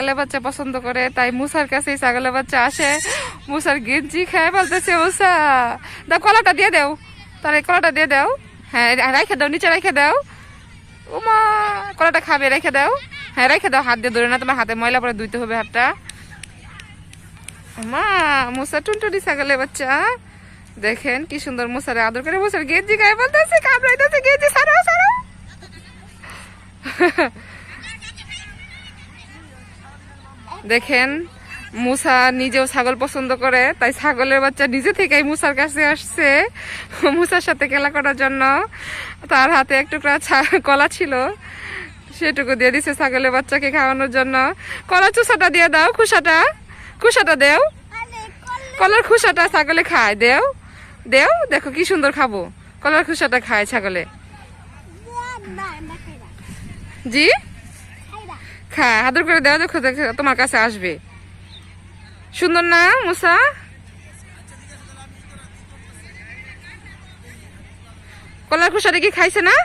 ছাগলের বাচ্চা পছন্দ করে, তাই মুসার কাছে ছাগলের বাচ্চা আসে। মুসার গেঞ্জি খেয়ে ফেলতেছে মুসা। দাও কলাটা দিয়ে দাও। তার এই কলাটা দিয়ে দাও। হ্যাঁ রেখে দাও, নিচে রেখে দাও। উমা, কলাটা খাবে, রেখে দাও। হ্যাঁ রেখে দাও, হাত দিয়ে ধরে না তোমার হাতে ময়লা পরে ধুইতে হবে হাতটা। মা মুসা টুনটুনি ছাগলের বাচ্চা। দেখেন কি সুন্দর মুসারে আদর করে, মুসার গেঞ্জি গায়ে বলতেছে কামড়াইতেছে, গেঞ্জি সারো সারো দেখেন মুসা নিজেও ছাগল পছন্দ করে তাই ছাগলের বাচ্চা নিজে থেকেই মুসার কাছে আসছে। মুসার সাথে খেলা করার জন্য তার হাতে এক টুকরা ছা- কলা ছিল। সেটুকু দিয়ে দিছে ছাগলের বাচ্চাকে খাওয়ানোর জন্য। কলা চুষাটা দিয়ে দাও খুসাটা। খুসাটা দেও। কলার খুসাটা ছাগলে খায় দেও। দেও দেখো কি সুন্দর খাব। কলার খুসাটা খায় ছাগলে। জি? খায় আদর করে দেওয়া দেখো তোমার কাছে আসবে। সুন্দর না, মুসা? কলার খুশারে কি খাইছে না?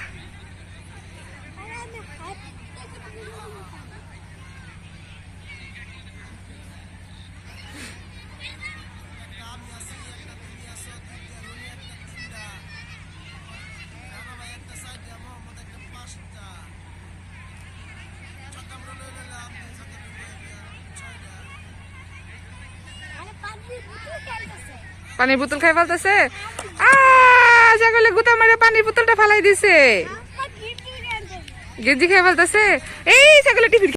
পানির বোতল খাই ফেলতেছে? ছাগলে গুতা মারে পানির বোতলটা ফালাই দিছে। গেঞ্জি খাই ফেলতেছে। এই ছাগলে টিফিন